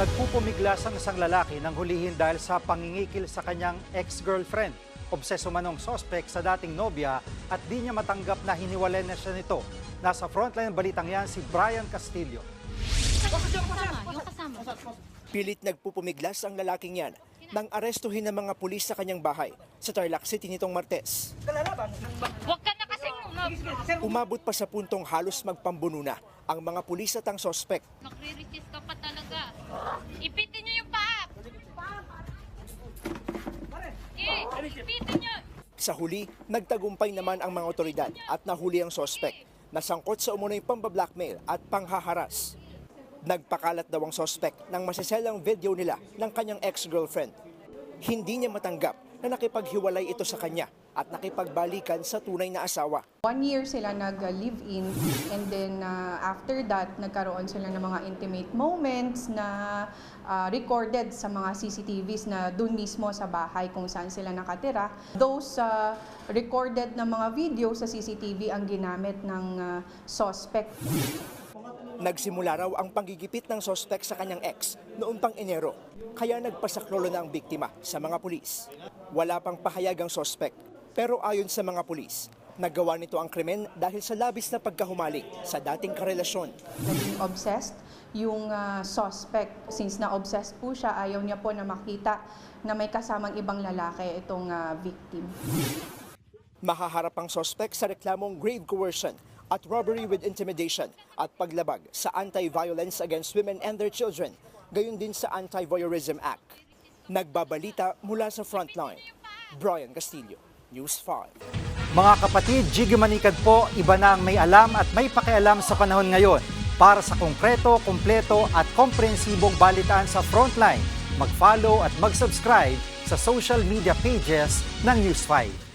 Nagpupumiglas ang isang lalaki nang hulihin dahil sa pangingikil sa kanyang ex-girlfriend. Obseso manong sospek sa dating nobya at di niya matanggap na hiniwalay na siya nito. Nasa frontline ng balitang yan si Brian Castillo. Pilit nagpupumiglas ang lalaking yan nang arestuhin ng mga pulis sa kanyang bahay sa Tarlac City nitong Martes. Huwag ka. Umabot pa sa puntong halos magpambuno na ang mga pulis at ang sospek. Magre-resist ka pa talaga. Ipitin niyo yung paa. Okay, ipitin niyo. Sa huli, nagtagumpay naman ang mga otoridad at nahuli ang sospek na sangkot sa umunoy pambablackmail at panghaharas. Nagpakalat daw ang sospek ng masiselang video nila ng kanyang ex-girlfriend. Hindi niya matanggap na nakipaghiwalay ito sa kanya at nakipagbalikan sa tunay na asawa. One year sila nag-live-in and then uh, after that, nagkaroon sila ng mga intimate moments na uh, recorded sa mga CCTVs na dun mismo sa bahay kung saan sila nakatira. Those uh, recorded na mga video sa CCTV ang ginamit ng uh, suspect. Nagsimula raw ang panggigipit ng sospek sa kanyang ex noong pang Enero, kaya nagpasaklolo na ang biktima sa mga pulis. Wala pang pahayag ang sospek, pero ayon sa mga pulis, nagawa nito ang krimen dahil sa labis na pagkahumaling sa dating karelasyon. Naging obsessed yung uh, suspect. Since na-obsessed po siya, ayaw niya po na makita na may kasamang ibang lalaki itong uh, victim. Mahaharap ang sospek sa reklamong grave coercion at robbery with intimidation at paglabag sa Anti-Violence Against Women and Their Children, gayon din sa Anti-Voyeurism Act. Nagbabalita mula sa frontline, Brian Castillo, News 5. Mga kapatid, Jiggy Manikad po, iba na ang may alam at may pakialam sa panahon ngayon. Para sa konkreto, kumpleto at komprehensibong balitaan sa Frontline, mag-follow at mag-subscribe sa social media pages ng News 5.